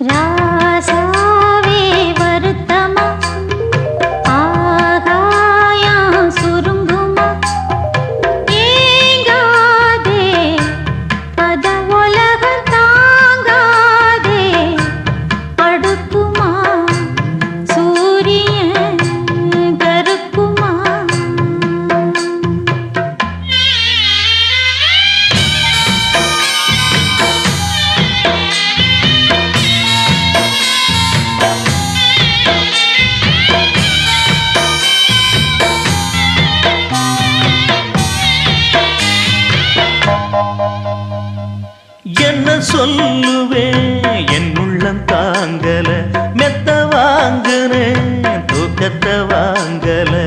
रा என்ன சொல்லுவேன் என் உள்ளம் தாங்கல மெத்த வாங்குனேன் தூக்கத்தை வாங்கலை.